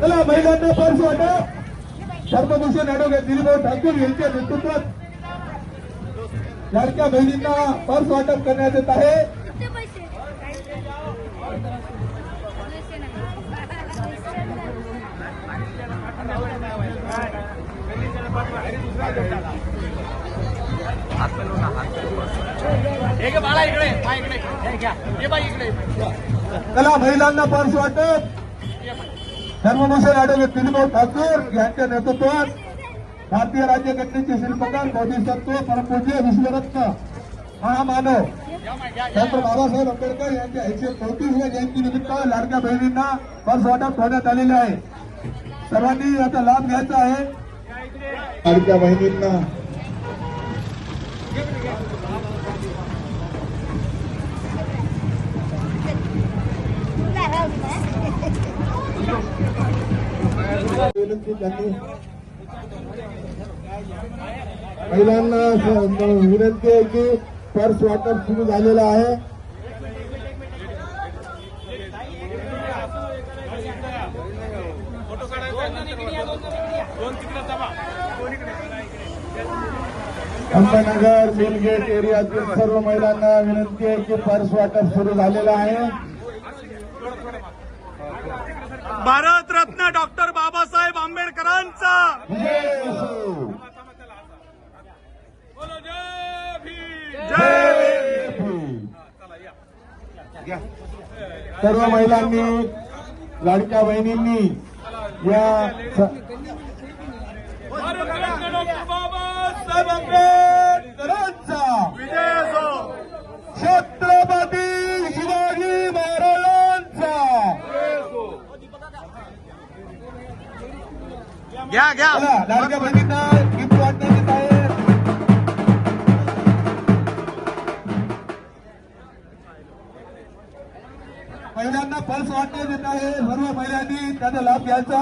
चला महिलांना पर्स वाटप सर्वभूषण ऍडव्होकेट दिलीपभाऊ ठाकूर यांच्या नेतृत्वात. लाडक्या बहिणींना पर्स वाटप करण्यात येत आहे. कुठे पैसे हे घे बाळा इकडे हा इकडे. हे घ्या. हे बाई इकडे. त्याला महिलांना पर्स वाटप धर्मभूषण ऍडव्होकेट दिलीपभाऊ ठाकूर यांच्या नेतृत्वात भारतीय राज्यघटनेचे शिल्पकार बोधिसत्व परमपूज्य विश्वरत्न महामानव. डॉक्टर बाबासाहेब आंबेडकर यांच्या एकशे चौतीसव्या जयंतीनिमित्त लाडक्या बहिणींना पर्स वाटप करण्यात आलेले आहे. सर्वांनी याचा लाभ घ्यायचा आहे. लाडक्या बहिणींना विनंती त्यांनी महिलांना विनंती आहे की पर्स वाटप सुरू झालेलं आहे. फोटो अंबनगर मिलगेट एरियातील सर्व महिलांना विनंती आहे की पर्स वाटप सुरू झालेलं आहे. भारतरत्न डॉक्टर सर्व महिलांनी लाडक्या बहिणींनी या छत्रपती शिवाजी महाराजांचा. घ्या घ्या. लाडक्या बहिणींना गिफ्ट वाटण्यात महिलांना पल्स वाटण्यात येत आहे. सर्व महिलांनी त्याचा लाभ घ्यायचा.